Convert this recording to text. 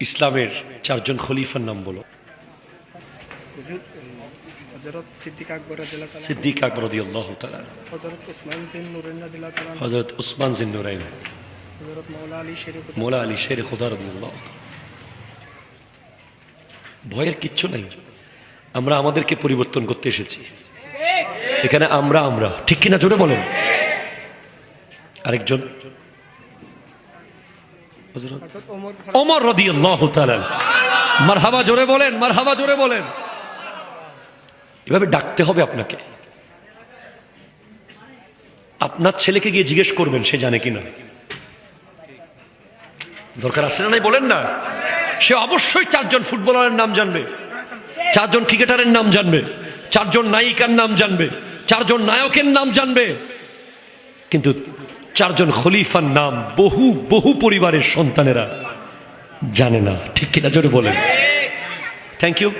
ইসলামের চারজন খলিফার নাম বলো। সিদ্দিক আকবর হজরত উসমান জিন নুরাইন মোলা আলী শের খোদা। ভয়ের কিচ্ছু নাই। আমরা আমাদেরকে পরিবর্তন করতে এসেছি। এখানে আমরা আমরা। ঠিক কিনা জোরে বলেন। আরেকজন। ওমর রাদিয়াল্লাহু তাআলা মারহাবা জোরে বলেন মারহাবা জোরে বলেন। এভাবে ডাকতে হবে আপনাকে। আপনার ছেলেকে গিয়ে জিজ্ঞেস করবেন সে জানে কিনা। দরকার আছে না নাই বলেন না। সে অবশ্যই চারজন ফুটবলারের নাম জানবে। চারজন ক্রিকেটারের নাম জানবে। চারজন নায়িকার নাম জানবে। চারজন নায়কের নাম জানবে। কিন্তু চারজন খলিফার নাম বহু বহু পরিবারের সন্তানেরা জানে না। ঠিক কিনা? জোরে বলেন। Thank you